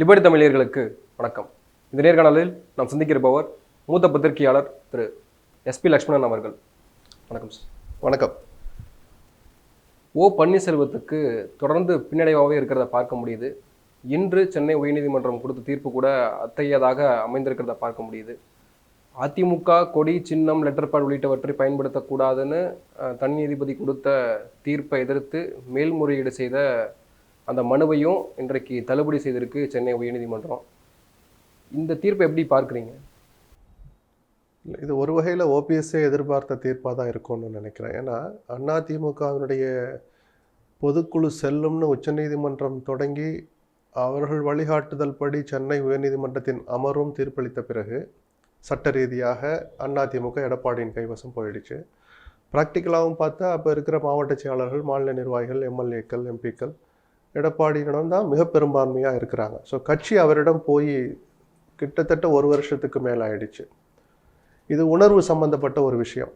Liberty தமிழர்களுக்கு வணக்கம். இந்த நேர்காணலில் நாம் சந்திக்கிருப்பவர் மூத்த பத்திரிகையாளர் திரு எஸ்பி லக்ஷ்மணன் அவர்கள். வணக்கம் சார் வணக்கம். ஓ பன்னீர்செல்வத்துக்கு தொடர்ந்து பின்னடைவாகவே இருக்கிறத பார்க்க முடியுது. இன்று சென்னை உயர்நீதிமன்றம் கொடுத்த தீர்ப்பு கூட அத்தகையதாக அமைந்திருக்கிறத பார்க்க முடியுது. அதிமுக கொடி சின்னம் லெட்டர் பேட் உள்ளிட்டவற்றை பயன்படுத்தக்கூடாதுன்னு தனி நீதிபதி கொடுத்த தீர்ப்பை எதிர்த்து மேல்முறையீடு செய்த அந்த மனுவையும் இன்றைக்கு தள்ளுபடி செய்திருக்கு சென்னை உயர்நீதிமன்றம். இந்த தீர்ப்பை எப்படி பார்க்குறீங்க? இல்லை இது ஒரு வகையில் ஓபிஎஸ்ஸே எதிர்பார்த்த தீர்ப்பாக தான் இருக்கும்னு நினைக்கிறேன். ஏன்னா அதிமுகவினுடைய பொதுக்குழு செல்லும்னு உச்சநீதிமன்றம் தொடங்கி அவர்கள் வழிகாட்டுதல் படி சென்னை உயர்நீதிமன்றத்தின் அமர்வும் தீர்ப்பளித்த பிறகு சட்ட ரீதியாக அதிமுக எடப்பாடியின் கைவசம் போயிடுச்சு. ப்ராக்டிக்கலாகவும் பார்த்தா அப்போ இருக்கிற மாவட்ட செயலாளர்கள் மாநில நிர்வாகிகள் எம்எல்ஏக்கள் எம்பிக்கள் எடப்பாடியிடம் தான் மிக பெரும்பான்மையாக இருக்கிறாங்க. ஸோ கட்சி அவரிடம் போய் கிட்டத்தட்ட ஒரு வருஷத்துக்கு மேலே ஆயிடுச்சு. இது உணர்வு சம்பந்தப்பட்ட ஒரு விஷயம்.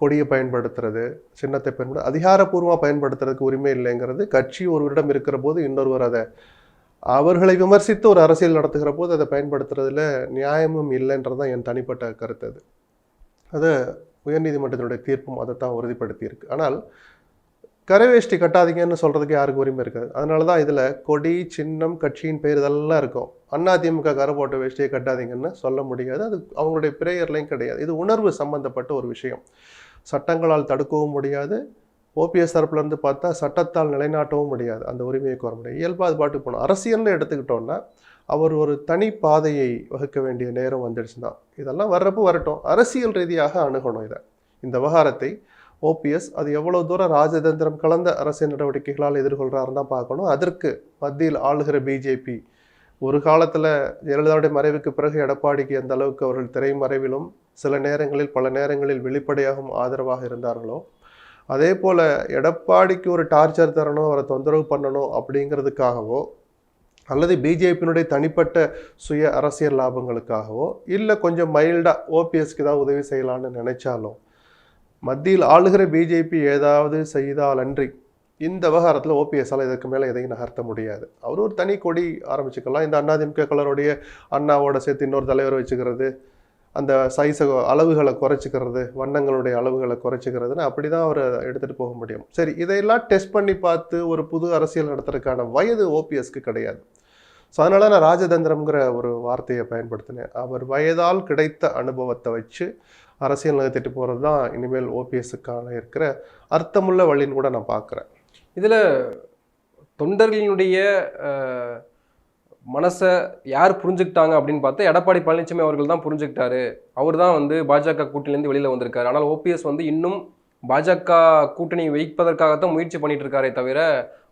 கொடியை பயன்படுத்துறது சின்னத்தை பயன்படுத்த அதிகாரப்பூர்வமாக பயன்படுத்துறதுக்கு உரிமை இல்லைங்கிறது கட்சி ஒருவரிடம் இருக்கிற போது இன்னொருவர் அதை அவர்களை விமர்சித்து ஒரு அரசியல் நடத்துகிற போது அதை பயன்படுத்துறதுல நியாயமும் இல்லைன்றது தான் என் தனிப்பட்ட கருத்து அது. அது உயர்நீதிமன்றத்தினுடைய தீர்ப்பும் அதை தான் உறுதிப்படுத்தியிருக்கு. ஆனால் கரைவேஷ்டி கட்டாதீங்கன்னு சொல்கிறதுக்கு யாருக்கு உரிமை இருக்காது. அதனால தான் இதில் கொடி சின்னம் கட்சியின் பெயர் இதெல்லாம் இருக்கும். அதிமுக கரை போட்ட வேஷ்டியை கட்டாதீங்கன்னு சொல்ல முடியாது. அது அவங்களுடைய பிரேயர்லையும் கிடையாது. இது உணர்வு சம்பந்தப்பட்ட ஒரு விஷயம். சட்டங்களால் தடுக்கவும் முடியாது. ஓபிஎஸ் தரப்புலேருந்து பார்த்தா சட்டத்தால் நிலைநாட்டவும் முடியாது. அந்த உரிமையை கோர முடியாது. இயல்பாக அது பாட்டுக்கு போகணும். அரசியல்னு எடுத்துக்கிட்டோன்னா அவர் ஒரு தனி பாதையை வகுக்க வேண்டிய நேரம் வந்துடுச்சு தான் இதெல்லாம் வர்றப்போ வரட்டும். அரசியல் ரீதியாக அணுகணும் இதை. இந்த விவகாரத்தை ஓபிஎஸ் அது எவ்வளவு தூரம் ராஜதந்திரம் கலந்த அரசியல் நடவடிக்கைகளால் எதிர்கொள்கிறாருன்னு தான் பார்க்கணும். அதற்கு மத்தியில் ஆளுகிற பிஜேபி ஒரு காலத்தில் ஜெயலலிதாவுடைய மறைவுக்கு பிறகு எடப்பாடிக்கு எந்த அளவுக்கு அவர்கள் திரைமறைவிலும் சில நேரங்களில் பல நேரங்களில் வெளிப்படையாகவும் ஆதரவாக இருந்தார்களோ அதே போல் எடப்பாடிக்கு ஒரு டார்ச்சர் தரணும் அவரை தொந்தரவு பண்ணணும் அப்படிங்கிறதுக்காகவோ அல்லது பிஜேபியினுடைய தனிப்பட்ட சுய அரசியல் லாபங்களுக்காகவோ இல்லை கொஞ்சம் மைல்டாக ஓபிஎஸ்க்கு ஏதாவது உதவி செய்யலான்னு நினைச்சாலும் மத்தியில் ஆளுகிற பிஜேபி ஏதாவது செய்தால் அன்றி இந்த விவகாரத்தில் ஓபிஎஸ்ஸால் இதுக்கு மேலே எதையும் நகர்த்த முடியாது. அவர் ஒரு தனி கொடி ஆரம்பிச்சுக்கலாம். இந்த அண்ணாதிமுக கலருடைய அண்ணாவோட சேர்த்து இன்னொரு தலைவர் வச்சுக்கிறது அந்த சைஸை அளவுகளை குறைச்சிக்கிறது வண்ணங்களுடைய அளவுகளை குறைச்சிக்கிறதுன்னு அப்படி தான் அவர் எடுத்துகிட்டு போக முடியும். சரி இதையெல்லாம் டெஸ்ட் பண்ணி பார்த்து ஒரு புது அரசியல் நடத்துறதுக்கான வயது ஓபிஎஸ்க்கு கிடையாது. ஸோ அதனால் நான் ராஜதந்திரம்ங்கிற ஒரு வார்த்தையை பயன்படுத்தினேன். அவர் வயதால் கிடைத்த அனுபவத்தை வச்சு அரசியல் நகர்த்திட்டு போகிறது தான் இனிமேல் ஓபிஎஸ்ஸுக்கான இருக்கிற அர்த்தமுள்ள வழின்னு கூட நான் பார்க்குறேன். இதில் தொண்டர்களினுடைய மனசை யார் புரிஞ்சுக்கிட்டாங்க அப்படின்னு பார்த்தா எடப்பாடி பழனிசாமி அவர்கள் தான் புரிஞ்சுக்கிட்டாரு. அவர் தான் வந்து பாஜக கூட்டணியிலேருந்து வெளியில் வந்திருக்காரு. ஆனால் ஓபிஎஸ் வந்து இன்னும் பாஜக கூட்டணி வைப்பதற்காகத்தான் முயற்சி பண்ணிட்டு இருக்காரே தவிர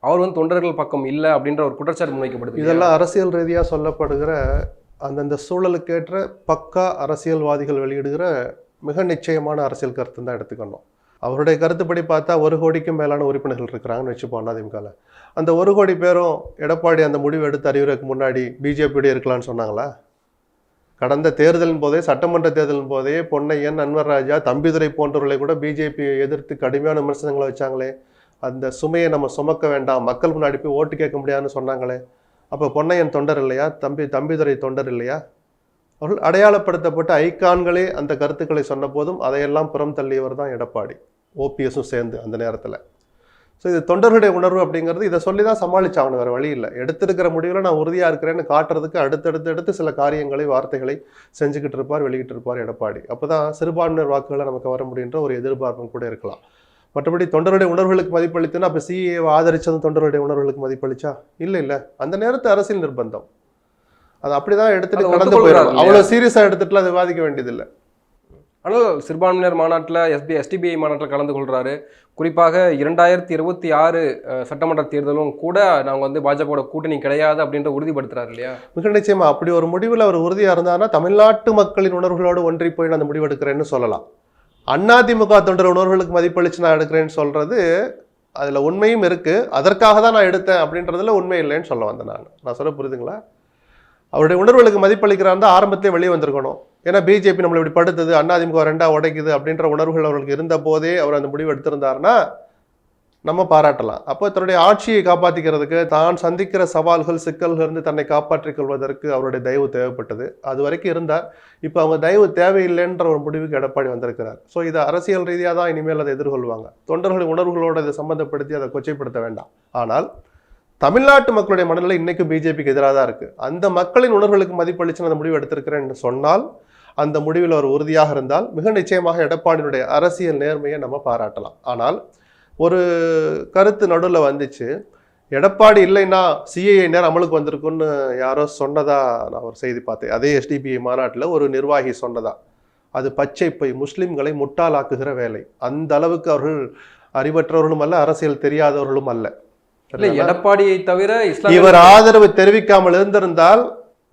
அவர் வந்து தொண்டர்கள் பக்கம் இல்லை அப்படின்ற ஒரு குற்றச்சாட்டு முன்வைக்கப்படுது இதெல்லாம் அரசியல் ரீதியாக சொல்லப்படுகிற அந்தந்த சூழலுக்கேற்ற பக்கா அரசியல்வாதிகள் வெளியிடுகிற மிக நிச்சயமான அரசியல் கருத்து தான் எடுத்துக்கணும். அவருடைய கருத்துப்படி பார்த்தா ஒரு கோடிக்கும் மேலான உறுப்பினர்கள் இருக்கிறாங்கன்னு வச்சுப்போம் அதிமுகவில் அந்த ஒரு கோடி பேரும் எடப்பாடி அந்த முடிவு எடுத்து அறிவுரைக்கு முன்னாடி பிஜேபியோட இருக்கலாம்னு சொன்னாங்களா? கடந்த தேர்தலின் போதே சட்டமன்ற தேர்தலின் போதே பொன்னையன் அன்வர் ராஜா தம்பிதுரை போன்றவர்களை கூட பிஜேபியை எதிர்த்து கடுமையான விமர்சனங்களை வச்சாங்களே. அந்த சுமையை நம்ம சுமக்க வேண்டாம். மக்கள் முன்னாடி போய் ஓட்டு கேட்க முடியாதுன்னு சொன்னாங்களே. அப்போ பொன்னையன் தொண்டர் இல்லையா? தம்பி தம்பிதுரை தொண்டர் இல்லையா? அவர்கள் அடையாளப்படுத்தப்பட்ட ஐக்கான்களே அந்த கருத்துக்களை சொன்ன போதும் அதையெல்லாம் புறம் தள்ளியவர் தான் எடப்பாடி. ஓபிஎஸும் சேர்ந்து அந்த நேரத்தில். ஸோ இது தொண்டர்களுடைய உணர்வு அப்படிங்கிறது இதை சொல்லி தான் சமாளிச்சாகணும் வேறு வழி இல்லை. எடுத்திருக்கிற முடிவில் நான் உறுதியாக இருக்கிறேன்னு காட்டுறதுக்கு அடுத்தடுத்து எடுத்து சில காரியங்களை வார்த்தைகளை செஞ்சுக்கிட்டு இருப்பார் வெளியிட்டு இருப்பார் எடப்பாடி. அப்போ தான் சிறுபான்மையினர் வாக்குகளை நமக்கு வர முடியுன்ற ஒரு எதிர்பார்ப்பும் கூட இருக்கலாம். மற்றபடி தொண்டருடைய உணர்வுகளுக்கு மதிப்பளித்துன்னா அப்போ சிஏ ஆதரித்ததும் தொண்டருடைய உணர்வுகளுக்கு மதிப்பளிச்சா? இல்லை இல்லை. அந்த நேரத்து அரசியல் நிர்பந்தம். அது அப்படிதான் எடுத்துட்டு கடந்து போயிடும் அவ்வளோ சீரியஸாக எடுத்துட்டுலாம் விவாதிக்க வேண்டியதில்லை. ஆனால் சிறுபான்மையினர் மாநாட்டில் எஸ்பி எஸ்டிபிஐ மாநாட்டில் கலந்து கொள்கிறாரு குறிப்பாக இரண்டாயிரத்தி இருபத்தி ஆறு சட்டமன்ற தேர்தலும் கூட நாங்கள் வந்து பாஜகவோட கூட்டணி கிடையாது அப்படின்ற உறுதிப்படுத்துறாரு இல்லையா? மிக நிச்சயமா அப்படி ஒரு முடிவில் அவர் உறுதியாக இருந்தாருன்னா தமிழ்நாட்டு மக்களின் உணர்வுகளோடு ஒன்றி போய் நான் அந்த முடிவு எடுக்கிறேன்னு சொல்லலாம். அதிமுக தொண்டர் உணர்வுகளுக்கு மதிப்பளிச்சு நான் எடுக்கிறேன்னு சொல்றது அதுல உண்மையும் இருக்கு. அதற்காக தான் நான் எடுத்தேன் அப்படின்றதுல உண்மை இல்லைன்னு சொல்ல வந்தேன் நான். நான் சொல்ல புரியுதுங்களா? அவருடைய உணர்வுகளுக்கு மதிப்பளிக்கிறாருந்தா ஆரம்பத்திலே வெளியே வந்திருக்கணும். ஏன்னா பிஜேபி நம்மளை இப்படி படுத்துது அதிமுக ரெண்டா உடைக்குது அப்படின்ற உணர்வுகள் அவர்களுக்கு இருந்த போதே அவர் அந்த முடிவு எடுத்திருந்தாருன்னா நம்ம பாராட்டலாம். அப்போ தன்னுடைய ஆட்சியை காப்பாற்றிக்கிறதுக்கு தான் சந்திக்கிற சவால்கள் சிக்கல்கள் இருந்து தன்னை காப்பாற்றிக் கொள்வதற்கு அவருடைய தயவு தேவைப்பட்டது. அது வரைக்கும் இருந்தார். இப்போ அவங்க தயவு தேவையில்லைன்ற ஒரு முடிவுக்கு எடப்பாடி வந்திருக்கிறார். ஸோ இது அரசியல் ரீதியாக தான் இனிமேல் அதை எதிர்கொள்வாங்க. தொண்டர்களின் உணர்வுகளோடு இதை சம்மந்தப்படுத்தி அதை கொச்சைப்படுத்த வேண்டாம். ஆனால் தமிழ்நாட்டு மக்களுடைய மனநிலை இன்னைக்கு பிஜேபிக்கு எதிராக தான் இருக்குது அந்த மக்களின் உணர்வுகளுக்கு மதிப்பளித்து நான் அந்த முடிவு எடுத்திருக்கிறேன் சொன்னால் அந்த முடிவில் அவர் உறுதியாக இருந்தால் மிக நிச்சயமாக எடப்பாடியினுடைய அரசியல் நேர்மையை நம்ம பாராட்டலாம். ஆனால் ஒரு கருத்து நடுவில் வந்துச்சு. எடப்பாடி இல்லைன்னா சிஏஏ நேரம் அமலுக்கு வந்திருக்குன்னு யாரோ சொன்னதா நான் ஒரு செய்தி பார்த்தேன். அதே எஸ்டிபிஐ மாநாட்டில் ஒரு நிர்வாகி சொன்னதா. அது பச்சை பொய் முஸ்லீம்களை முட்டாளாக்குகிற வேலை. அந்த அளவுக்கு அவர்கள் அறிவற்றவர்களும் அல்ல அரசியல் தெரியாதவர்களும் அல்ல. இல்ல எடப்பாடியை தவிர இவர் ஆதரவு தெரிவிக்காமல் இருந்திருந்தால்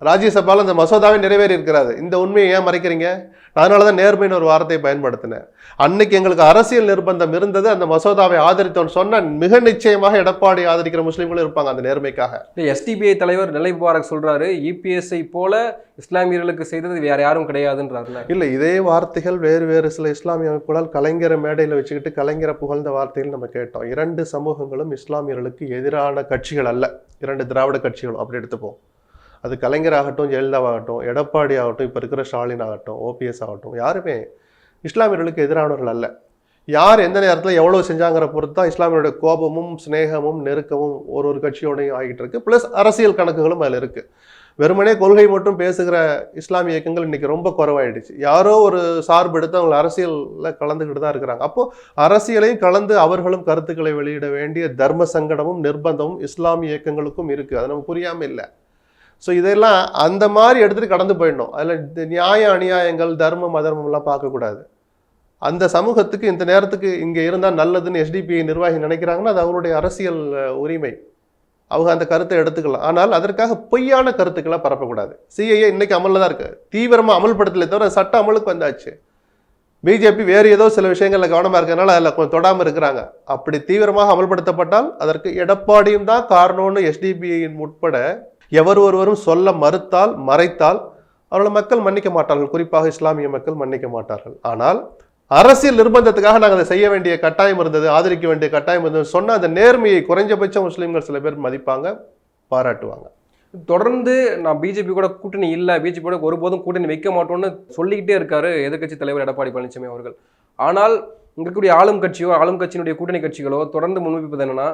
ராஜ்யசபால இந்த மசோதாவே நிறைவேறி இருக்கிறாரு இந்த உண்மையை ஏன் மறைக்கிறீங்க? அதனால தான் நேர்மைன்னு ஒரு வார்த்தையை பயன்படுத்தினேன். அன்னைக்கு எங்களுக்கு அரசியல் நிர்பந்தம் இருந்தது. அந்த மசோதாவை ஆதரித்தோன்னு சொன்னா மிக நிச்சயமாக எடப்பாடி ஆதரிக்கிற முஸ்லீம்களும் இருப்பாங்க அந்த நேர்மைக்காக. எஸ்டிபிஐ தலைவர் நிலை முபாரக் சொல்றாரு. இபிஎஸ்ஐ போல இஸ்லாமியர்களுக்கு செய்தது வேற யாரும் கிடையாதுன்றாருல இல்லை இதே வார்த்தைகள் வேறு வேறு சில இஸ்லாமிய அமைப்புகளால் கலைஞரை மேடையில் வச்சுக்கிட்டு கலைஞரை புகழ்ந்த வார்த்தைகள் நம்ம கேட்டோம். இரண்டு சமூகங்களும் இஸ்லாமியர்களுக்கு எதிரான கட்சிகள் அல்ல. இரண்டு திராவிட கட்சிகளும். அப்படி எடுத்துப்போம். அது கலைஞராகட்டும் ஜெயலலிதாவாகட்டும் எடப்பாடி ஆகட்டும் இப்போ இருக்கிற ஸ்டாலின் ஆகட்டும் ஓபிஎஸ் ஆகட்டும் யாருமே இஸ்லாமியர்களுக்கு எதிரானவர்கள் அல்ல. யார் எந்த நேரத்தில் எவ்வளோ செஞ்சாங்கிற பொறுத்து தான் இஸ்லாமியருடைய கோபமும் சிநேகமும் நெருக்கமும் ஒரு ஒரு கட்சியோடையும் ஆகிட்டு இருக்கு. ப்ளஸ் அரசியல் கணக்குகளும் அதில் இருக்குது வெறுமனே கொள்கை மட்டும் பேசுகிற இஸ்லாமிய இயக்கங்கள் இன்றைக்கி ரொம்ப குறைவாயிடுச்சு. யாரோ ஒரு சார்பு எடுத்து அவங்க அரசியலில் கலந்துக்கிட்டு தான் இருக்கிறாங்க. அப்போ அரசியலையும் கலந்து அவர்களும் கருத்துக்களை வெளியிட வேண்டிய தர்ம சங்கடமும் நிர்பந்தமும் இஸ்லாமிய இயக்கங்களுக்கும் இருக்குது அது நம்ம புரியாமல் இல்லை. ஸோ இதெல்லாம் அந்த மாதிரி எடுத்துட்டு கடந்து போயிடணும். அதில் நியாய அநியாயங்கள் தர்மம் அதர்மம்லாம் பார்க்கக்கூடாது. அந்த சமூகத்துக்கு இந்த நேரத்துக்கு இங்கே இருந்தால் நல்லதுன்னு எஸ்டிபிஐ நிர்வாகி நினைக்கிறாங்கன்னா அது அவங்களுடைய அரசியல் உரிமை. அவங்க அந்த கருத்தை எடுத்துக்கலாம். ஆனால் அதற்காக பொய்யான கருத்துக்களை பரப்பக்கூடாது. சிஐஏ இன்னைக்கு அமலில் தான் இருக்கு. தீவிரமாக அமல்படுத்தலை தவிர சட்ட அமலுக்கு வந்தாச்சு. பிஜேபி வேறு ஏதோ சில விஷயங்களில் கவனமாக இருக்கிறதுனால அதில் கொஞ்சம் தொடாமல் இருக்கிறாங்க. அப்படி தீவிரமாக அமல்படுத்தப்பட்டால் அதற்கு எடப்பாடியும் தான் காரணம்னு எஸ்டிபிஐயின் உட்பட எவர் ஒருவரும் சொல்ல மறுத்தால் மறைத்தால் அவர்களை மக்கள் மன்னிக்க மாட்டார்கள். குறிப்பாக இஸ்லாமிய மக்கள் மன்னிக்க மாட்டார்கள். ஆனால் அரசியல் நிர்பந்தத்துக்காக நாங்கள் அதை செய்ய வேண்டிய கட்டாயம் இருந்தது ஆதரிக்க வேண்டிய கட்டாயம் இருந்தது. சொன்ன அந்த நேர்மையை குறைஞ்சபட்சம் முஸ்லீம்கள் சில பேர் மதிப்பாங்க பாராட்டுவாங்க. தொடர்ந்து நான் பிஜேபி கூட கூட்டணி இல்லை பிஜேபி கூட ஒருபோதும் கூட்டணி வைக்க மாட்டோம்னு சொல்லிக்கிட்டே இருக்காரு எதிர்கட்சி தலைவர் எடப்பாடி பழனிசாமி அவர்கள். ஆனால் இருக்கக்கூடிய ஆளும் கட்சியோ ஆளும் கட்சியினுடைய கூட்டணி கட்சிகளோ தொடர்ந்து முன்வைப்பது என்னன்னா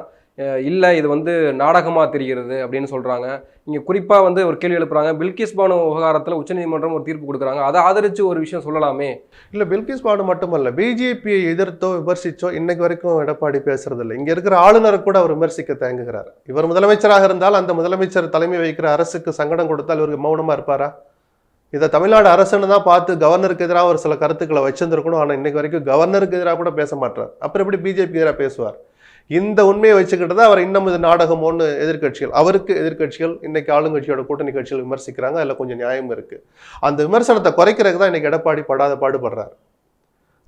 இல்லை இது வந்து நாடகமாக தெரிகிறது அப்படின்னு சொல்கிறாங்க இங்கே குறிப்பாக வந்து ஒரு கேள்வி எழுப்புறாங்க. பில்கிஸ் பானு விவகாரத்தில் உச்சநீதிமன்றம் ஒரு தீர்ப்பு கொடுக்குறாங்க. அதை ஆதரித்து ஒரு விஷயம் சொல்லலாமே. இல்லை பில்கிஸ் பாடு மட்டுமல்ல பிஜேபியை எதிர்த்தோ விமர்சித்தோ இன்னைக்கு வரைக்கும் எடப்பாடி பேசுறது இல்லை இங்கே இருக்கிற ஆளுநரை கூட அவர் விமர்சிக்க தயங்குகிறார். இவர் முதலமைச்சராக இருந்தால் அந்த முதலமைச்சர் தலைமை வைக்கிற அரசுக்கு சங்கடம் கொடுத்தால் இவருக்கு மௌனமாக இருப்பாரா? இதை தமிழ்நாடு அரசுன்னு தான் பார்த்து கவர்னருக்கு எதிராக ஒரு சில கருத்துக்களை வச்சிருந்துருக்கணும். ஆனால் இன்னைக்கு வரைக்கும் கவர்னருக்கு எதிராக கூட பேச மாட்டார். அப்புறம் எப்படி பிஜேபி எதிராக பேசுவார்? இந்த உண்மையை வச்சுக்கிட்டு தான் அவர் இன்னும் இது நாடகமோன்னு எதிர்க்கட்சிகள் அவருக்கு எதிர்க்கட்சிகள் இன்னைக்கு ஆளுங்கட்சியோட கூட்டணி கட்சிகள் விமர்சிக்கிறாங்க அதில் கொஞ்சம் நியாயம் இருக்குது அந்த விமர்சனத்தை குறைக்கிறதுக்கு தான் இன்னைக்கு எடப்பாடி படாத பாடுபடுறார்.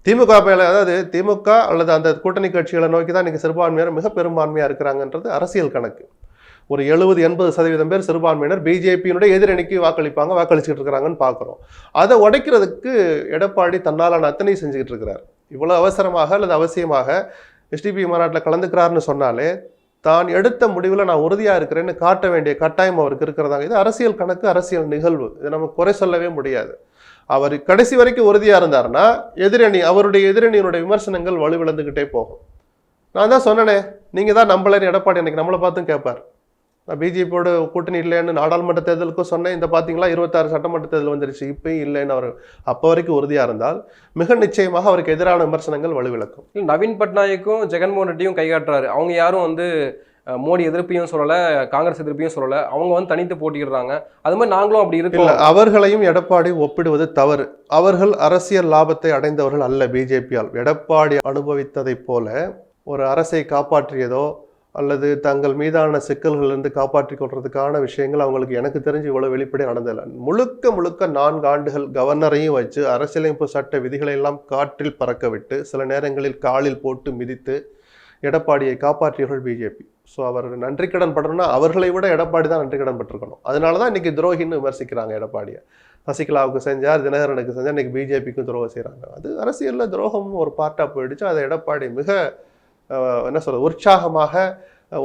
திமுக பேல அதாவது திமுக அல்லது அந்த கூட்டணி கட்சிகளை நோக்கி தான் இன்றைக்கி சிறுபான்மையினர் மிக பெரும்பான்மையாக இருக்கிறாங்கன்றது அரசியல் கணக்கு. ஒரு எழுபது எண்பது சதவீதம் பேர் சிறுபான்மையினர் பிஜேபியினுடைய எதிரணிக்கு வாக்களிப்பாங்க வாக்களிச்சுட்டு இருக்கிறாங்கன்னு பார்க்குறோம் அதை உடைக்கிறதுக்கு எடப்பாடி தன்னாலான அத்தனை செஞ்சுக்கிட்டு இருக்கிறார். இவ்வளோ அவசரமாக அல்லது அவசியமாக எஸ்டிபி மாநாட்டில் கலந்துக்கிறாருன்னு சொன்னாலே தான் எடுத்த முடிவில் நான் உறுதியாக இருக்கிறேன்னு காட்ட வேண்டிய கட்டாயம் அவருக்கு இருக்கிறதாங்க இது அரசியல் கணக்கு அரசியல் நிகழ்வு. இதை நம்ம குறை சொல்லவே முடியாது. அவர் கடைசி வரைக்கும் உறுதியாக இருந்தாருன்னா எதிரணி அவருடைய எதிரணியினுடைய விமர்சனங்கள் வலுவிழந்துக்கிட்டே போகும். நான் தான் சொன்னனே நீங்கள் தான் நம்மளே எடப்பாடி எனக்கு நம்மளை பார்த்தும் கேட்பார் நான் பிஜேபியோட கூட்டணி இல்லைன்னு நாடாளுமன்ற தேர்தலுக்கும் சொன்னேன். இந்த பார்த்தீங்களா இருபத்தாறு சட்டமன்ற தேர்தல் வந்துருச்சு. இப்பயும் இல்லைன்னு அவர் அப்போ வரைக்கும் உறுதியாக இருந்தால் மிக நிச்சயமாக அவருக்கு எதிரான விமர்சனங்கள் வலுவிழக்கும். இல்ல, நவீன் பட்நாயக்கும் ஜெகன்மோகன் ரெட்டியும் கை காட்டுறாரு. அவங்க யாரும் வந்து மோடி எதிர்ப்பையும் சொல்லல காங்கிரஸ் எதிர்ப்பையும் சொல்லல. அவங்க வந்து தனித்து போட்டிடுறாங்க அது மாதிரி நாங்களும் அப்படி இல்ல இருக்கோம் அவர்களையும் எடப்பாடி ஒப்பிடுவது தவறு. அவர்கள் அரசியல் லாபத்தை அடைந்தவர்கள் அல்ல பிஜேபியால். எடப்பாடி அனுபவித்ததைப் போல ஒரு அரசை காப்பாற்றியதோ அல்லது தங்கள் மீதான சிக்கல்களிலிருந்து காப்பாற்றிக் கொள்றதுக்கான விஷயங்கள் அவங்களுக்கு எனக்கு தெரிஞ்சு இவ்வளோ வெளிப்படை நடந்ததில்லை. முழுக்க முழுக்க நான்கு ஆண்டுகள் கவர்னரையும் வச்சு அரசியலமைப்பு சட்ட விதிகளை எல்லாம் காற்றில் பறக்க விட்டு சில நேரங்களில் காலில் போட்டு மிதித்து எடப்பாடியை காப்பாற்றியவர்கள் பிஜேபி ஸோ அவர் நன்றி கடன் படணும்னா அவர்களை விட எடப்பாடி தான் நன்றி கடன் பட்டிருக்கணும். அதனால தான் இன்றைக்கி துரோகின்னு விமர்சிக்கிறாங்க எடப்பாடியை. சசிகலாவுக்கு செஞ்சார் தினகரனுக்கு செஞ்சார் இன்றைக்கி பிஜேபிக்கும் துரோகம் செய்கிறாங்க அது அரசியலில் துரோகம் ஒரு பார்ட்டாக போயிடுச்சு. அதை எடப்பாடி மிக என்ன சொல்றது உற்சாகமாக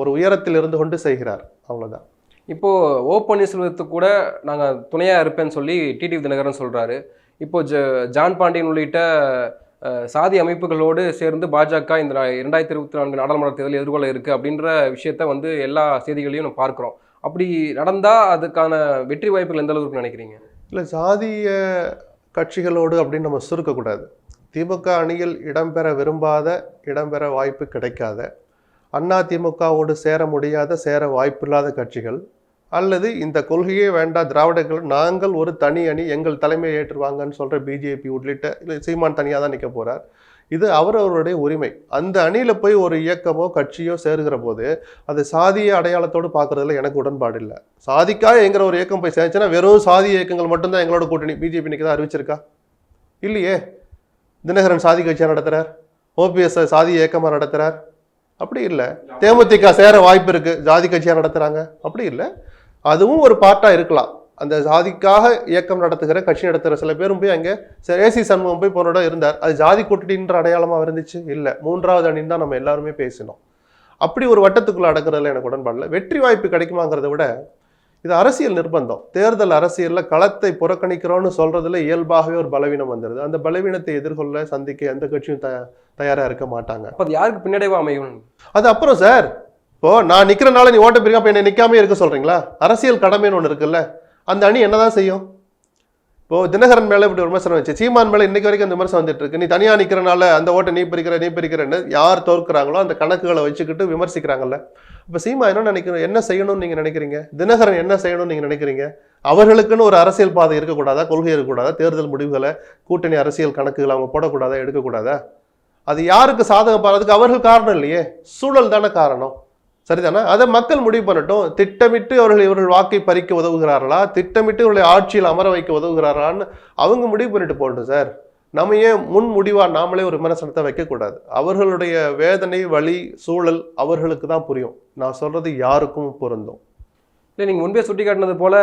ஒரு உயரத்தில் இருந்து கொண்டு செய்கிறார் அவ்வளவுதான். இப்போ ஓ பன்னீர்செல்வத்துக்கு கூட நாங்கள் துணையாக இருப்பேன்னு சொல்லி டிடிவி தினகரன் சொல்றாரு. இப்போ ஜ ஜான் பாண்டியன் உள்ளிட்ட சாதி அமைப்புகளோடு சேர்ந்து பாஜக இந்த இரண்டாயிரத்தி இருபத்தி நான்கு நாடாளுமன்ற தேர்தல் எதிர்கொள்ள இருக்கு அப்படின்ற விஷயத்த வந்து எல்லா செய்திகளையும் நம்ம பார்க்குறோம். அப்படி நடந்தா அதுக்கான வெற்றி வாய்ப்புகள் எந்த அளவுக்கு நினைக்கிறீங்க? இல்லை சாதிய கட்சிகளோடு அப்படின்னு நம்ம சுருக்கக்கூடாது. திமுக அணியில் இடம்பெற விரும்பாத இடம்பெற வாய்ப்பு கிடைக்காத அண்ணா திமுகவோடு சேர முடியாத சேர வாய்ப்பில்லாத கட்சிகள் அல்லது இந்த கொள்கையே வேண்டாம் திராவிடர்கள் நாங்கள் ஒரு தனி அணி எங்கள் தலைமையை ஏற்றுவாங்கன்னு சொல்கிற பிஜேபி உள்ளிட்ட இல்லை சீமான் தனியாக தான் நிற்க போகிறார் இது அவரவருடைய உரிமை. அந்த அணியில் போய் ஒரு இயக்கமோ கட்சியோ சேருகிற போது அது சாதிய அடையாளத்தோடு பார்க்குறதுல எனக்கு உடன்பாடு இல்லை. சாதிக்காக எங்கிற ஒரு இயக்கம் போய் சேர்ந்துச்சுன்னா வெறும் சாதி இயக்கங்கள் மட்டும்தான் எங்களோட கூட்டணி. பிஜேபி இன்னைக்கு தான் அறிவிச்சிருக்கா? இல்லையே. தினகரன் சாதி கட்சியாக நடத்துகிறார் ஓபிஎஸ் சாதி இயக்கமாக நடத்துகிறார் அப்படி இல்லை. தேமுதிக சேர வாய்ப்பு இருக்குது ஜாதி கட்சியாக நடத்துகிறாங்க அப்படி இல்லை. அதுவும் ஒரு பார்ட்டாக இருக்கலாம். அந்த ஜாதிக்காக இயக்கம் நடத்துகிற கட்சி நடத்துகிற சில பேரும் போய் அங்கே ஏசி சண்முகம் போய் போனோட இருந்தார். அது ஜாதி கூட்டணின்ற அடையாளமாக இருந்துச்சு? இல்லை. மூன்றாவது அணின்னு தான் நம்ம எல்லாருமே பேசினோம். அப்படி ஒரு வட்டத்துக்குள்ளே அடக்கிறதுல எனக்கு உடன்பாடில்லை வெற்றி வாய்ப்பு கிடைக்குமாங்கிறத விட இது அரசியல் நிர்பந்தம். தேர்தல் அரசியல்ல களத்தை புறக்கணிக்கிறோம்னு சொல்றதுல இயல்பாகவே ஒரு பலவீனம் வந்துடுது அந்த பலவீனத்தை எதிர்கொள்ள சந்திக்க எந்த கட்சியும் த தயாரா இருக்க மாட்டாங்க. அப்போ அது யாருக்கு பின்னடைவா அமையும்? அது அப்புறம் சார் இப்போ நான் நிக்கிறனால நீ ஓட்ட பிரிக்கா அப்ப என்னை நிக்காம இருக்க சொல்றீங்களா? அரசியல் கடமைன்னு ஒன்று இருக்குல்ல. அந்த அணி என்னதான் செய்யும்? இப்போது தினகரன் மேலே இப்படி விமர்சனம் வச்சு சீமான் மேலே இன்றைக்கு வரைக்கும் அந்த விமர்சனம் வந்துட்டு இருக்கு. நீ தனியாக நிற்கிறனால அந்த ஓட்டை நீ பிரிக்கிற நீ பிரிக்கிறன்னு யார் தோற்கிறாங்களோ அந்த கணக்குகளை வச்சுக்கிட்டு விமர்சிக்கிறாங்கல்ல. இப்போ சீமா என்ன நினைக்கிறோம் என்ன செய்யணும்னு நீங்கள் நினைக்கிறீங்க? தினகரன் என்ன செய்யணும்னு நீங்கள் நினைக்கிறீங்க? அவர்களுக்குன்னு ஒரு அரசியல் பாதை இருக்கக்கூடாதா? கொள்கை இருக்கக்கூடாதா? தேர்தல் முடிவுகளை கூட்டணி அரசியல் கணக்குகளை அவங்க போடக்கூடாதா? எடுக்கக்கூடாதா? அது யாருக்கு சாதகம் பாடுறதுக்கு அவர்கள் காரணம் இல்லையே. சூழல் தானே காரணம். சரிதானே? அதை மக்கள் முடிவு பண்ணட்டும். திட்டமிட்டு அவர்கள் இவர்கள் வாக்கை பறிக்க உதவுகிறார்களா? திட்டமிட்டு இவர்களை ஆட்சியில் அமர வைக்க உதவுகிறாரான்னு அவங்க முடிவு பண்ணிட்டு போகட்டும் சார். நம்ம ஏன் முன் முடிவாக நாமளே ஒரு விமர்சனத்தை வைக்கக்கூடாது? அவர்களுடைய வேதனை வலி சூழல் அவர்களுக்கு தான் புரியும். நான் சொல்கிறது யாருக்கும் பொருந்தும். இல்லை நீங்கள் முன்பே சுட்டி காட்டினது போல்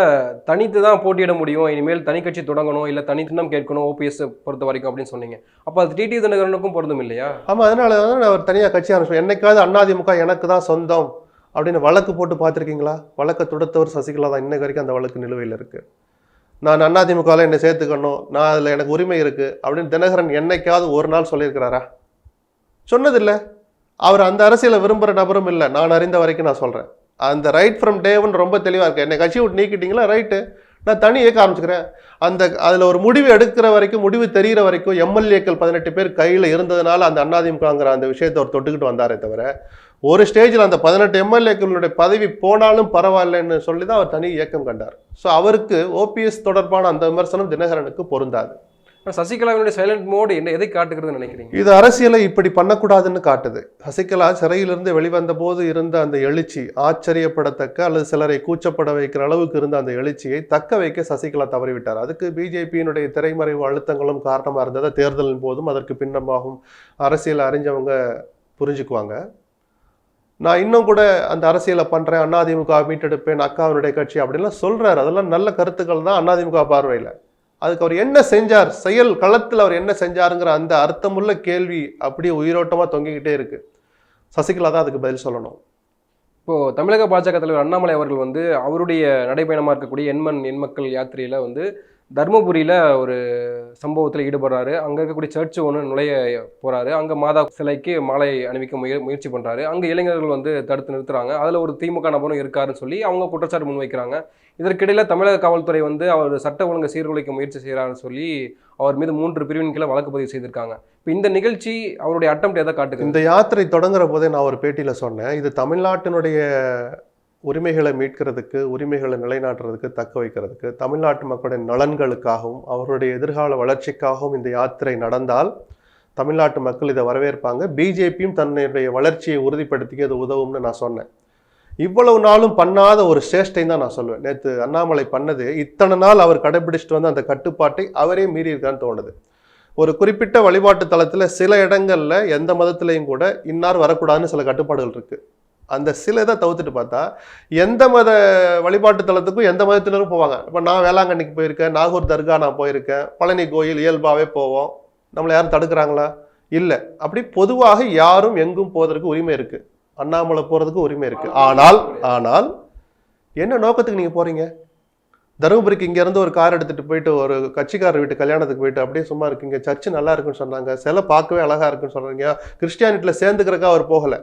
தனித்து தான் போட்டியிட முடியும். இனிமேல் தனி கட்சி தொடங்கணும் இல்லை தனி கேட்கணும் ஓபிஎஸ் பொறுத்த வரைக்கும் அப்படின்னு சொன்னீங்க. அப்போ அது டிடி தினகரனுக்கும் பொருந்தும் இல்லையா? ஆமாம் அதனால தான் அவர் தனியாக கட்சி ஆரம்பிச்சோம். என்னைக்காவது அண்ணாதிமுக எனக்கு தான் சொந்தம் அப்படின்னு வழக்கு போட்டு பார்த்துருக்கீங்களா? வழக்கை தொடுத்தவர் சசிகலா தான் இன்னைக்கு வரைக்கும் அந்த வழக்கு நிலுவையில் இருக்குது நான் அண்ணாதிமுகவில் என்னை சேர்த்துக்கணும் நான் அதில் எனக்கு உரிமை இருக்குது அப்படின்னு தினகரன் என்னைக்காவது ஒரு நாள் சொல்லியிருக்கிறாரா? சொன்னதில்லை. அவர் அந்த அரசியலை விரும்புகிற நபரும் இல்லை. நான் அறிந்த வரைக்கும் நான் சொல்கிறேன் அந்த ரைட் ஃப்ரம் டேவன் ரொம்ப தெளிவாக இருக்குது என்னை கட்சி விட்டு நீக்கிட்டீங்களா? ரைட்டு நான் தனி இயக்க ஆரம்பிச்சுக்கிறேன். அந்த அதில் ஒரு முடிவு எடுக்கிற வரைக்கும் முடிவு தெரிகிற வரைக்கும் எம்எல்ஏக்கள் பதினெட்டு பேர் கையில் இருந்ததுனால அந்த அண்ணாதிமுகங்கிற அந்த விஷயத்தை அவர் தொட்டுக்கிட்டு வந்தாரே தவிர ஒரு ஸ்டேஜில் அந்த பதினெட்டு எம்எல்ஏக்களுடைய பதவி போனாலும் பரவாயில்லைன்னு சொல்லி தான் அவர் தனி இயக்கம் கண்டார். ஸோ அவருக்கு ஓபிஎஸ் தொடர்பான அந்த விமர்சனம் தினகரனுக்கு பொருந்தாது. சசிகலாவினுடைய சைலண்ட் மோடு என்ன எதை காட்டுகிறதுன்னு நினைக்கிறீங்க? இது அரசியலை இப்படி பண்ணக்கூடாதுன்னு காட்டுது. சசிகலா சிறையிலிருந்து வெளிவந்த போது இருந்த அந்த எழுச்சி ஆச்சரியப்படத்தக்க அல்லது சிலரை கூச்சப்பட வைக்கிற அளவுக்கு இருந்த அந்த எழுச்சியை தக்க வைக்க சசிகலா தவறிவிட்டார். அதுக்கு பிஜேபியினுடைய திரைமறைவு அழுத்தங்களும் காரணமாக இருந்ததை தேர்தலின் போதும் அதற்கு பின்னமாகவும் அரசியல் அறிஞ்சவங்க புரிஞ்சுக்குவாங்க. நான் இன்னும் கூட அந்த அரசியலை பண்ணுறேன் அதிமுக மீட்டெடுப்பேன் அக்காவினுடைய கட்சி அப்படின்லாம் சொல்கிறார் அதெல்லாம் நல்ல கருத்துக்கள் தான் அதிமுக பார்வையில். அதுக்கு அவர் என்ன செஞ்சார்? செயல் களத்தில் அவர் என்ன செஞ்சாருங்கிற அந்த அர்த்தமுள்ள கேள்வி அப்படியே உயிரோட்டமாக தொங்கிக்கிட்டே இருக்கு. சசிகலா தான் அதுக்கு பதில் சொல்லணும். இப்போது தமிழக பாஜக தலைவர் அண்ணாமலை அவர்கள் வந்து அவருடைய நடைபயணமாக இருக்கக்கூடிய எண்மண் எண்மக்கள் யாத்திரையில் வந்து தருமபுரியில் ஒரு சம்பவத்தில் ஈடுபடுறாரு. அங்கே இருக்கக்கூடிய சர்ச் ஒன்று நுழைய போகிறாரு அங்கே மாதா சிலைக்கு மாலை அணிவிக்க முய முயற்சி பண்ணுறாரு அங்கே இளைஞர்கள் வந்து தடுத்து நிறுத்துறாங்க. அதில் ஒரு திமுக நபரும் இருக்காருன்னு சொல்லி அவங்க குற்றச்சாட்டு முன்வைக்கிறாங்க. இதற்கிடையில் தமிழக காவல்துறை வந்து அவர் சட்ட ஒழுங்கு சீர்குலைக்க முயற்சி செய்கிறாருன்னு சொல்லி அவர் மீது மூன்று பிரிவின் கீழே வழக்கு பதிவு செய்திருக்காங்க. இப்போ இந்த நிகழ்ச்சி அவருடைய அட்டம் எதை காட்டுது? இந்த யாத்திரை தொடங்குற போதே நான் ஒரு பேட்டியில் சொன்னேன். இது தமிழ்நாட்டினுடைய உரிமைகளை மீட்கிறதுக்கு உரிமைகளை நிலைநாட்டுறதுக்கு தக்க வைக்கிறதுக்கு தமிழ்நாட்டு மக்களுடைய நலன்களுக்காகவும் அவருடைய எதிர்கால வளர்ச்சிக்காகவும் இந்த யாத்திரை நடந்தால் தமிழ்நாட்டு மக்கள் இதை வரவேற்பாங்க. பிஜேபியும் தன்னுடைய வளர்ச்சியை உறுதிப்படுத்திக்க இது உதவும்னு நான் சொன்னேன். இவ்வளவு நாளும் பண்ணாத ஒரு சேஷ்டை தான் நான் சொல்லுவேன் நேற்று அண்ணாமலை பண்ணது இத்தனை நாள் அவர் கடைபிடிச்சிட்டு வந்த அந்த கட்டுப்பாட்டை அவரே மீறியிருக்கான்னு தோணுது. ஒரு குறிப்பிட்ட வழிபாட்டு தலத்தில் சில இடங்களில் எந்த மதத்திலையும் கூட இன்னார் வரக்கூடாதுன்னு சில கட்டுப்பாடுகள் இருக்குது அந்த சில இதை தவிர்த்துட்டு பார்த்தா எந்த மத வழிபாட்டு தலத்துக்கும் எந்த மதத்தினரும் போவாங்க. இப்போ நான் வேளாங்கண்ணிக்கு போயிருக்கேன் நாகூர் தர்கா நான் போயிருக்கேன் பழனி கோயில் இயல்பாகவே போவோம். நம்மளை யாரும் தடுக்கிறாங்களா? இல்லை. அப்படி பொதுவாக யாரும் எங்கும் போவதற்கு உரிமை இருக்குது அண்ணாமலை போகிறதுக்கு உரிமை இருக்குது ஆனால் ஆனால் என்ன நோக்கத்துக்கு நீங்கள் போகிறீங்க தருமபுரிக்கு இங்கேருந்து ஒரு கார் எடுத்துகிட்டு போயிட்டு ஒரு கட்சிக்காரர் வீட்டு கல்யாணத்துக்கு போயிட்டு அப்படியே சும்மா இருக்கீங்க. சர்ச்சு நல்லா இருக்குன்னு சொன்னாங்க. சிலை பார்க்கவே அழகாக இருக்குன்னு சொல்கிறீங்க கிறிஸ்டியானிட்டியில் சேர்ந்துக்கிறக்கா அவர் போகலை.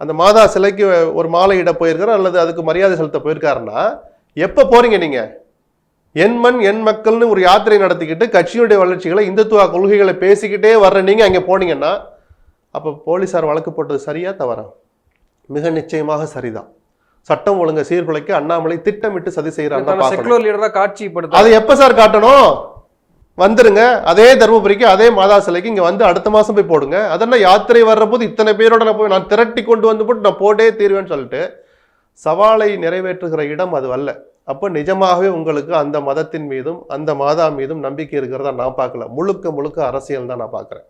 அந்த மாதா சிலைக்கு ஒரு மாலை இட போயிருக்காரு அல்லது அதுக்கு மரியாதை செலுத்த போயிருக்காருன்னா எப்ப போறீங்க நீங்க? என் மண் என் மக்கள்னு ஒரு யாத்திரை நடத்திக்கிட்டு கட்சியுடைய வளர்ச்சிகளை இந்துத்துவ கொள்கைகளை பேசிக்கிட்டே வர்ற நீங்க அங்க போனீங்கன்னா அப்ப போலீசார் வழக்கு போட்டது சரியா தவறா? மிக நிச்சயமாக சரிதான். சட்டம் ஒழுங்கை சீர்குலைக்க அண்ணாமலை திட்டமிட்டு சதி செய்யறாங்க அதை எப்ப சார் காட்டணும்? வந்துருங்க. அதே தருமபுரிக்கு அதே மாதா சிலைக்கு இங்கே வந்து அடுத்த மாதம் போய் போடுங்க. அதெல்லாம் யாத்திரை வர்ற போது இத்தனை பேரோட நான் போய் நான் திரட்டி கொண்டு வந்து போட்டு நான் போட்டே தீர்வேன்னு சொல்லிட்டு சவாலை நிறைவேற்றுகிற இடம் அது அல்ல. அப்போ நிஜமாகவே உங்களுக்கு அந்த மதத்தின் மீதும் அந்த மாதா மீதும் நம்பிக்கை இருக்கிறதா நான் பார்க்கல. முழுக்க முழுக்க அரசியல் தான் நான் பார்க்குறேன்.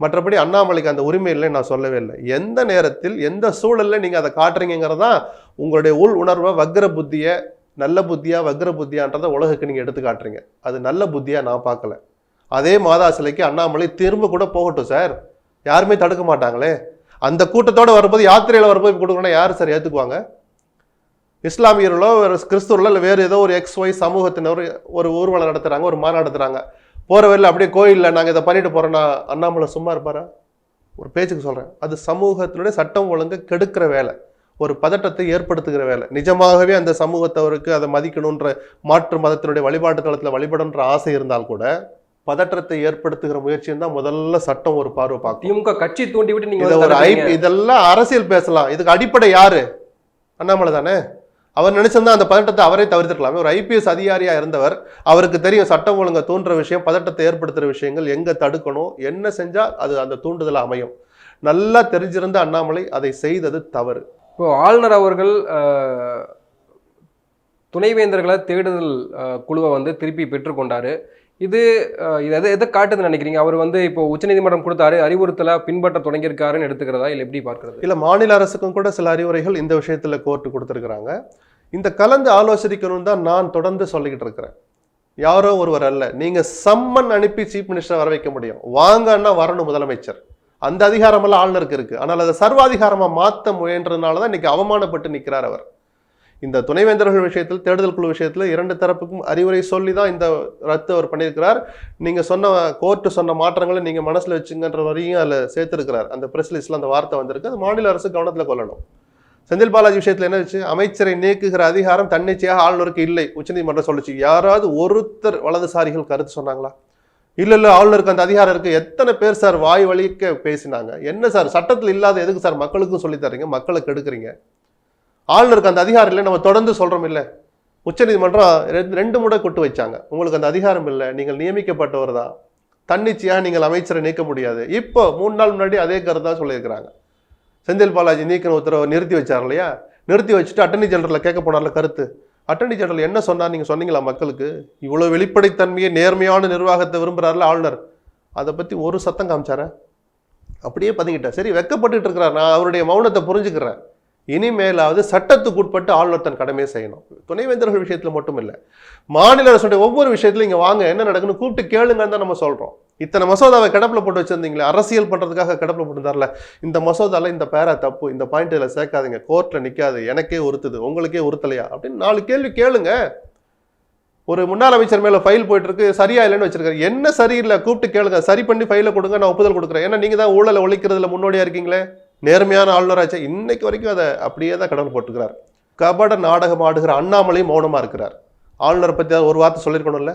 மற்றபடி அண்ணாமலைக்கு அந்த உரிமை இல்லை நான் சொல்லவே இல்லை. எந்த நேரத்தில் எந்த சூழலில் நீங்கள் அதை காட்டுறீங்கிறது தான் உங்களுடைய உள் உணர்வை வக்ர புத்தியை நல்ல புத்தியா வக்ர புத்தியான்றதை உலகுக்கு நீங்கள் எடுத்து காட்டுறீங்க. அது நல்ல புத்தியாக நான் பார்க்கல. அதே மாதா சிலைக்கு அண்ணாமலை திரும்ப கூட போகட்டும் சார். யாருமே தடுக்க மாட்டாங்களே. அந்த கூட்டத்தோட வரும்போது யாத்திரையில் வரும்போது கொடுக்கணும்னா யார் சார் ஏற்றுக்குவாங்க இஸ்லாமியர்களோ ஒரு கிறிஸ்துவர்களோ இல்லை வேறு ஏதோ ஒரு எக்ஸ் ஒய் சமூகத்தினர் ஒரு ஊர்வலம் நடத்துகிறாங்க ஒரு மாநாடு நடத்துகிறாங்க போகிற வரையில் அப்படியே கோயிலில் நாங்கள் இதை பண்ணிட்டு போகிறோன்னா அண்ணாமலை சும்மா இருப்பாரா? ஒரு பேச்சுக்கு சொல்கிறேன் அது சமூகத்தினுடைய சட்டம் ஒழுங்கு கெடுக்கிற வேலை. ஒரு பதட்டத்தை ஏற்படுத்துகிற வேலை. நிஜமாகவே அந்த சமூகத்தவருக்கு அதை மதிக்கணுன்ற மாற்று மதத்தினுடைய வழிபாட்டு தளத்தில் வழிபடன்ற ஆசை இருந்தால் கூட பதற்றத்தை ஏற்படுத்துகிற முயற்சியும் தான் முதல்ல சட்டம் ஒரு பார்வை பார்க்கும். திமுக கட்சி தூண்டி விட்டு நீங்க ஒரு ஐ. இதெல்லாம் அரசியல் பேசலாம். இதுக்கு அடிப்படை யாரு? அண்ணாமலை தானே? அவர் நினைச்சிருந்தா அந்த பதட்டத்தை அவரே தவிர்த்துக்கலாமே ஒரு ஐபிஎஸ் அதிகாரியா இருந்தவர் அவருக்கு தெரியும் சட்டம் ஒழுங்கை தூண்டுற விஷயம் பதட்டத்தை ஏற்படுத்துற விஷயங்கள் எங்க தடுக்கணும் என்ன செஞ்சா அது அந்த தூண்டுதல் அமையும். நல்லா தெரிஞ்சிருந்த அண்ணாமலை அதை செய்தது தவறு. இப்போ ஆளுநர் அவர்கள் துணைவேந்தர்களை தேடுதல் குழுவை வந்து திருப்பி பெற்றுக்கொண்டாரு இது இது எதை எதை காட்டுதுன்னு நினைக்கிறீங்க? அவர் வந்து இப்போ உச்சநீதிமன்றம் கொடுத்தாரு அறிவுறுத்தலை பின்பற்ற தொடங்கியிருக்காருன்னு எடுத்துக்கிறதா? இல்லை எப்படி பார்க்கறது? இல்லை மாநில அரசுக்கும் கூட சில அறிவுரைகள் இந்த விஷயத்தில் கோர்ட்டு கொடுத்துருக்குறாங்க. இந்த கலந்து ஆலோசிக்கணும்னு தான் நான் தொடர்ந்து சொல்லிக்கிட்டு இருக்கிறேன். யாரோ ஒருவர் அல்ல. நீங்கள் சம்மன் அனுப்பி சீஃப் மினிஸ்டர் வர வைக்க முடியும். வாங்கன்னா வரணும் முதலமைச்சர். அந்த அதிகாரமெல்லாம் ஆளுநருக்கு இருக்குது ஆனால் அதை சர்வாதிகாரமாக மாற்ற முயன்றதுனால தான் இன்றைக்கி அவமானப்பட்டு நிற்கிறார் அவர். இந்த துணைவேந்தர்கள் விஷயத்தில் தேடுதல் குழு விஷயத்தில் இரண்டு தரப்புக்கும் அறிவுரை சொல்லி தான் இந்த ரத்து அவர் பண்ணியிருக்கிறார். நீங்கள் சொன்ன கோர்ட்டு சொன்ன மாற்றங்களை நீங்கள் மனசில் வச்சுங்கன்ற வரையும் அதில் சேர்த்துருக்கிறார். அந்த பிரஸ் அந்த வார்த்தை வந்திருக்கு. அது மாநில அரசு கவனத்தில் கொள்ளணும். செந்தில் பாலாஜி விஷயத்தில் என்ன வச்சு அமைச்சரை நீக்குகிற அதிகாரம் தன்னிச்சையாக ஆளுநருக்கு இல்லை. உச்சநீதிமன்றம் சொல்லுச்சு. யாராவது ஒருத்தர் வலதுசாரிகள் கருத்து சொன்னாங்களா? இல்லை இல்ல ஆளுநருக்கு அந்த அதிகாரம் இருக்கு. எத்தனை பேர் சார் வாய் வலிக்க பேசினாங்க? என்ன சார்? சட்டத்தில் இல்லாத எதுக்கு சார் மக்களுக்கும் சொல்லித்தரீங்க தர்றீங்க? மக்களை கெடுக்குறீங்க? ஆளுநருக்கு அந்த அதிகாரம் இல்லை நம்ம தொடர்ந்து சொல்கிறோம் இல்லை? உச்சநீதிமன்றம் ரெண்டு ரெண்டு முறை கொட்டு வச்சாங்க. உங்களுக்கு அந்த அதிகாரம் இல்லை. நீங்கள் நியமிக்கப்பட்டவர் தான். தன்னிச்சையாக நீங்கள் அமைச்சரை நீக்க முடியாது. இப்போ மூணு நாள் முன்னாடி அதே கருத்து தான் சொல்லியிருக்கிறாங்க. செந்தில் பாலாஜி நீக்கின உத்தரவை நிறுத்தி வச்சார் இல்லையா? நிறுத்தி வச்சுட்டு அட்டர்னி ஜெனரலில் கேட்க போனார்ல கருத்து. அட்டர்னி ஜெனரல் என்ன சொன்னார்? நீங்கள் சொன்னீங்களா மக்களுக்கு? இவ்வளோ வெளிப்படைத்தன்மையை நேர்மையான நிர்வாகத்தை விரும்புகிறார்ல ஆளுநர். அதை பற்றி ஒரு சத்தம் காமிச்சார? அப்படியே பதுங்கிட்டேன் சரி வெக்கப்பட்டுட்டு இருக்கிறார். நான் அவருடைய மௌனத்தை புரிஞ்சுக்கிறேன். இனிமேலாவது சட்டத்துக்கு உட்பட்டு ஆளுநர் தன் கடமையை செய்யணும். துணைவேந்தர்கள் விஷயத்தில் மட்டும் இல்லை மாநில அரசுடைய ஒவ்வொரு விஷயத்திலும் இங்கே வாங்க என்ன நடக்குன்னு கூப்பிட்டு கேளுங்கன்னு தான் நம்ம சொல்கிறோம் இத்தனை மசோதாவை கிடப்பில் போட்டு வச்சுருந்தீங்களே அரசியல் பண்ணுறதுக்காக கிடப்பில் போட்டுருந்தார்ல இந்த மசோதால இந்த பேரா தப்பு இந்த பாயிண்ட் இதில் சேர்க்காதீங்க. கோர்ட்டில் நிற்காது எனக்கே உறுத்துது உங்களுக்கே உறுத்தலையா? அப்படின்னு நாலு கேள்வி கேளுங்க. ஒரு முன்னாள் அமைச்சர் மேலே ஃபைல் போயிட்டுருக்கு சரியா இல்லைன்னு வச்சிருக்காரு. என்ன சரியில்லை? கூப்பிட்டு கேளுங்க. சரி பண்ணி ஃபைலை கொடுங்க நான் ஒப்புதல் கொடுக்குறேன். ஏன்னா நீங்கள் தான் ஊழலை ஒழிக்கிறதுல முன்னோடியா இருக்கீங்களே? நேர்மையான ஆளுநராச்சே இன்னைக்கு வரைக்கும் அதை அப்படியே தான் கடவுள் போட்டுக்கிறார். கபட நாடகம் ஆடுகிற அண்ணாமலை மௌனமாக இருக்கிறார். ஆளுநரை பற்றி ஒரு வார்த்தை சொல்லியிருக்கணும்ல?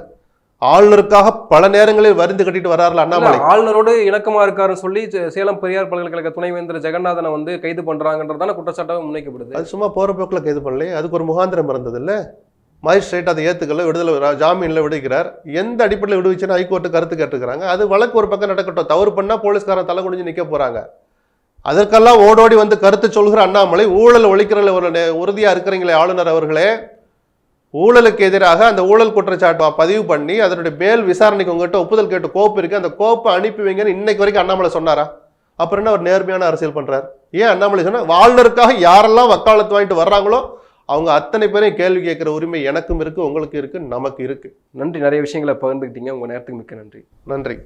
ஆளுநருக்காக பல நேரங்களில் வருந்து கட்டிட்டு வர்றாருல அண்ணாமலை. ஆளுநரோடு இணக்கமா இருக்காருன்னு சொல்லி சேலம் பெரியார் பல்கலைக்கழக துணைவேந்தர் ஜெகநாதனை வந்து கைது பண்றாங்கன்றதான குற்றச்சாட்டாக முன்வைக்கப்படுது. அது சும்மா போற போக்கில் கைது பண்ணலையே அதுக்கு ஒரு முகாந்திரம் இருந்தது இல்ல மாஜிஸ்ட்ரேட் அதை ஏத்துக்கல விடுதலை ஜாமீன்ல விடுகிறார். எந்த அடிப்படையில் விடுவிச்சுன்னு ஹைகோர்ட்டு கருத்து கேட்டுக்கிறாங்க அது வழக்கு ஒரு பக்கம் நடக்கட்டும் தவறு பண்ணா போலீஸ்காரன் தலை குனிஞ்சு நிக்க போறாங்க. அதற்கெல்லாம் ஓடோடி வந்து கருத்து சொல்கிற அண்ணாமலை ஊழல் ஒழிக்கிறதுல ஒரு நெ- உறுதியா இருக்கிறீங்களே ஆளுநர் அவர்களே. ஊழலுக்கு எதிராக அந்த ஊழல் குற்றச்சாட்டு பதிவு பண்ணி அதனுடைய மேல் விசாரணைக்கு உங்ககிட்ட ஒப்புதல் கேட்டு கோப்பு இருக்கு அந்த கோப்பை அனுப்பி வைங்கன்னு இன்னைக்கு வரைக்கும் அண்ணாமலை சொன்னாரா? அப்புறம் என்ன ஒரு நேர்மையான அரசியல் பண்றார்? ஏன் அண்ணாமலை சொன்னா ஆளுநருக்காக யாரெல்லாம் வக்காலத்து வாங்கிட்டு வர்றாங்களோ அவங்க அத்தனை பேரையும் கேள்வி கேட்கிற உரிமை எனக்கும் இருக்கு உங்களுக்கு இருக்கு நமக்கு இருக்கு. நன்றி. நிறைய விஷயங்களை பகிர்ந்துக்கிட்டீங்க உங்க நேரத்துக்கு மிக்க நன்றி. நன்றி.